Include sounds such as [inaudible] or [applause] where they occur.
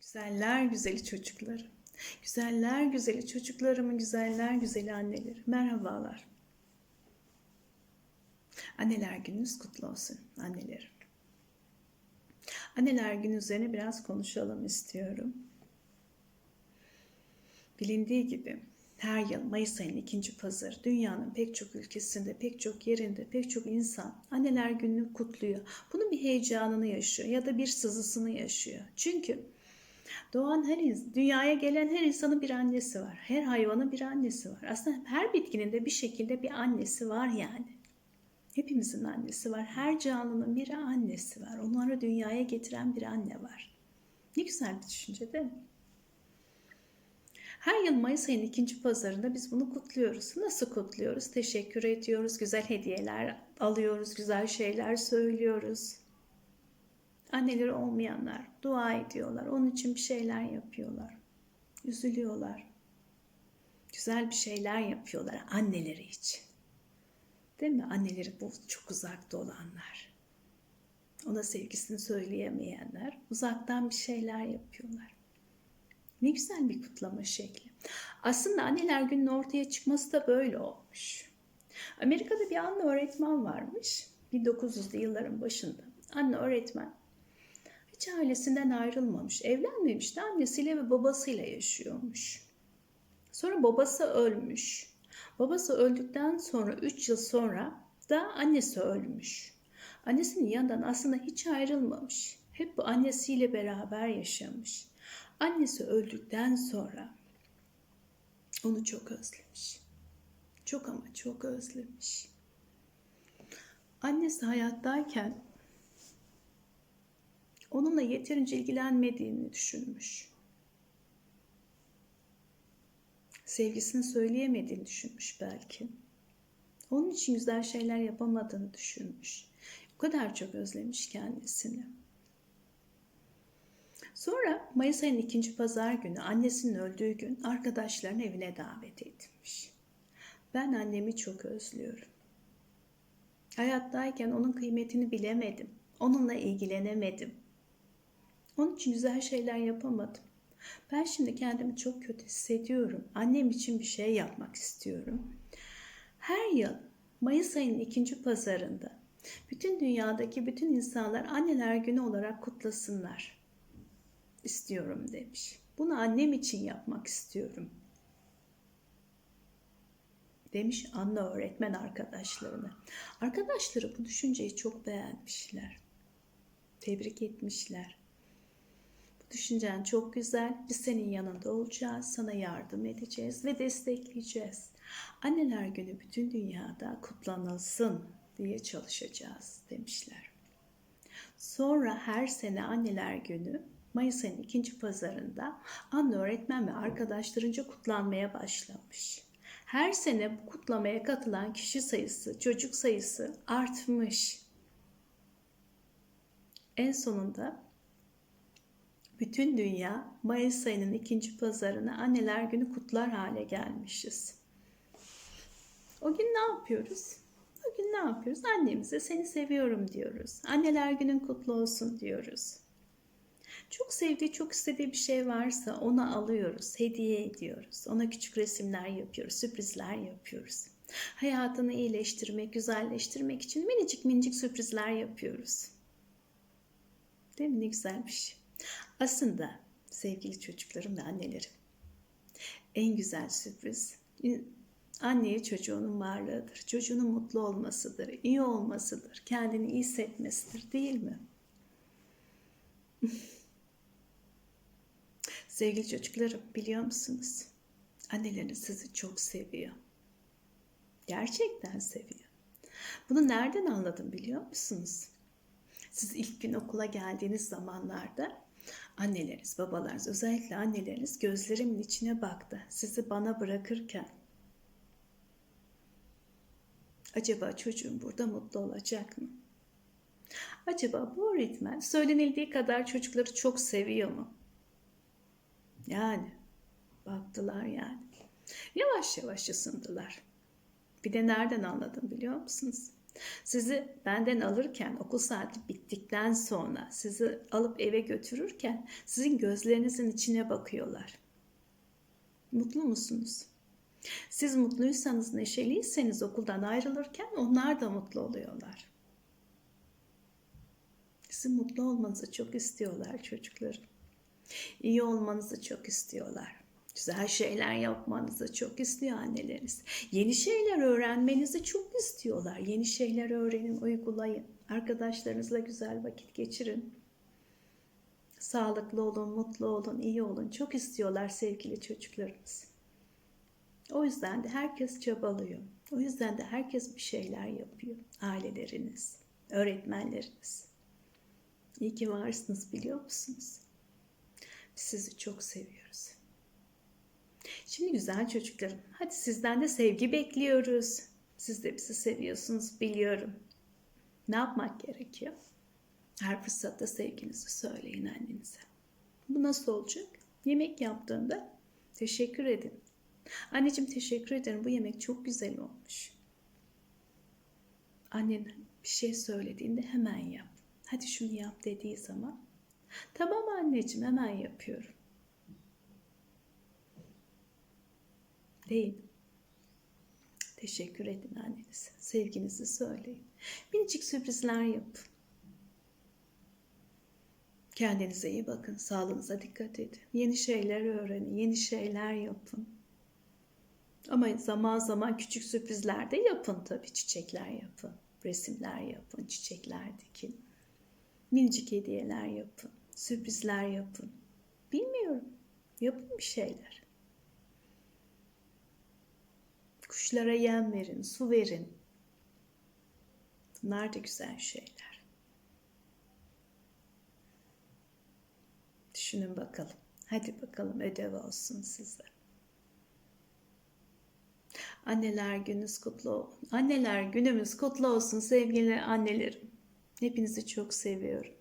Güzeller güzeli çocuklarım. Güzeller güzeli çocuklarımın güzeller güzeli anneleri. Merhabalar. Anneler gününüz kutlu olsun annelerim. Anneler günü üzerine biraz konuşalım istiyorum. Bilindiği gibi her yıl Mayıs ayının ikinci pazarı dünyanın pek çok ülkesinde, pek çok yerinde, pek çok insan anneler gününü kutluyor. Bunun bir heyecanını yaşıyor ya da bir sızısını yaşıyor. Çünkü doğan her dünyaya gelen her insanın bir annesi var. Her hayvanın bir annesi var. Aslında her bitkinin de bir şekilde bir annesi var yani. Hepimizin annesi var. Her canlının bir annesi var. Onları dünyaya getiren bir anne var. Ne güzel bir düşünce değil mi? Her yıl Mayıs ayının ikinci pazarında biz bunu kutluyoruz. Nasıl kutluyoruz? Teşekkür ediyoruz, güzel hediyeler alıyoruz, güzel şeyler söylüyoruz. Anneleri olmayanlar dua ediyorlar, onun için bir şeyler yapıyorlar. Üzülüyorlar. Güzel bir şeyler yapıyorlar anneleri için. Değil mi? Anneleri bu çok uzakta olanlar. Ona sevgisini söyleyemeyenler uzaktan bir şeyler yapıyorlar. Ne güzel bir kutlama şekli. Aslında anneler gününün ortaya çıkması da böyle olmuş. Amerika'da bir anne öğretmen varmış. 1900'lü yılların başında. Anne öğretmen hiç ailesinden ayrılmamış. Evlenmemiş de annesiyle ve babasıyla yaşıyormuş. Sonra babası ölmüş. Babası öldükten sonra 3 yıl sonra da annesi ölmüş. Annesinin yanından aslında hiç ayrılmamış. Hep bu annesiyle beraber yaşamış. Annesi öldükten sonra onu çok özlemiş. Çok ama çok özlemiş. Annesi hayattayken onunla yeterince ilgilenmediğini düşünmüş. Sevgisini söyleyemediğini düşünmüş belki. Onun için güzel şeyler yapamadığını düşünmüş. O kadar çok özlemiş kendisini. Sonra Mayıs ayının ikinci pazar günü annesinin öldüğü gün arkadaşlarını evine davet etmiş. Ben annemi çok özlüyorum. Hayattayken onun kıymetini bilemedim. Onunla ilgilenemedim. Onun için güzel şeyler yapamadım. Ben şimdi kendimi çok kötü hissediyorum. Annem için bir şey yapmak istiyorum. Her yıl Mayıs ayının ikinci pazarında bütün dünyadaki bütün insanlar anneler günü olarak kutlasınlar istiyorum demiş. Bunu annem için yapmak istiyorum. Demiş anne öğretmen arkadaşlarına. Arkadaşları bu düşünceyi çok beğenmişler. Tebrik etmişler. Düşüncen çok güzel. Biz senin yanında olacağız. Sana yardım edeceğiz ve destekleyeceğiz. Anneler günü bütün dünyada kutlanılsın diye çalışacağız demişler. Sonra her sene anneler günü Mayıs ayının ikinci pazarında anne öğretmen ve arkadaşlarınca kutlanmaya başlamış. Her sene bu kutlamaya katılan kişi sayısı, çocuk sayısı artmış. En sonunda bütün dünya Mayıs ayının ikinci pazarını anneler günü kutlar hale gelmişiz. O gün ne yapıyoruz? O gün ne yapıyoruz? Annemize seni seviyorum diyoruz. Anneler günün kutlu olsun diyoruz. Çok sevdiği, çok istediği bir şey varsa ona alıyoruz, hediye ediyoruz. Ona küçük resimler yapıyoruz, sürprizler yapıyoruz. Hayatını iyileştirmek, güzelleştirmek için minicik minicik sürprizler yapıyoruz. Değil mi? Ne güzel bir şey. Aslında sevgili çocuklarım ve annelerim, en güzel sürpriz anneye çocuğunun varlığıdır. Çocuğunun mutlu olmasıdır, iyi olmasıdır, kendini iyi hissetmesidir değil mi? [laughs] Sevgili çocuklarım biliyor musunuz? Anneleriniz sizi çok seviyor. Gerçekten seviyor. Bunu nereden anladım biliyor musunuz? Siz ilk gün okula geldiğiniz zamanlarda anneleriniz, babalarınız, özellikle anneleriniz gözlerimin içine baktı. Sizi bana bırakırken acaba çocuğum burada mutlu olacak mı? Acaba bu öğretmen söylenildiği kadar çocukları çok seviyor mu? Yani baktılar yani. Yavaş yavaş ısındılar. Bir de nereden anladım biliyor musunuz? Sizi benden alırken okul saati bittikten sonra sizi alıp eve götürürken sizin gözlerinizin içine bakıyorlar. Mutlu musunuz? Siz mutluysanız, neşeliyseniz okuldan ayrılırken onlar da mutlu oluyorlar. Sizin mutlu olmanızı çok istiyorlar çocuklarım. İyi olmanızı çok istiyorlar. Güzel şeyler yapmanızı çok istiyor anneleriniz. Yeni şeyler öğrenmenizi çok istiyorlar. Yeni şeyler öğrenin, uygulayın. Arkadaşlarınızla güzel vakit geçirin. Sağlıklı olun, mutlu olun, iyi olun. Çok istiyorlar sevgili çocuklarımız. O yüzden de herkes çabalıyor. O yüzden de herkes bir şeyler yapıyor. Aileleriniz, öğretmenleriniz. İyi ki varsınız biliyor musunuz? Biz sizi çok seviyoruz. Şimdi güzel çocuklarım, hadi sizden de sevgi bekliyoruz. Siz de bizi seviyorsunuz biliyorum. Ne yapmak gerekiyor? Her fırsatta sevginizi söyleyin annenize. Bu nasıl olacak? Yemek yaptığında teşekkür edin. Anneciğim teşekkür ederim bu yemek çok güzel olmuş. Annen bir şey söylediğinde hemen yap. Hadi şunu yap dediği zaman. Tamam anneciğim hemen yapıyorum. Deyin. Teşekkür edin annenize. Sevginizi söyleyin. Minicik sürprizler yapın. Kendinize iyi bakın. Sağlığınıza dikkat edin. Yeni şeyler öğrenin. Yeni şeyler yapın. Ama zaman zaman küçük sürprizler de yapın tabii. Çiçekler yapın. Resimler yapın. Çiçekler dikin. Minicik hediyeler yapın. Sürprizler yapın. Bilmiyorum. Yapın bir şeyler. Kuşlara yem verin, su verin. Bunlar da güzel şeyler. Düşünün bakalım. Hadi bakalım ödev olsun size. Anneler gününüz kutlu olsun. Anneler günümüz kutlu olsun sevgili annelerim. Hepinizi çok seviyorum.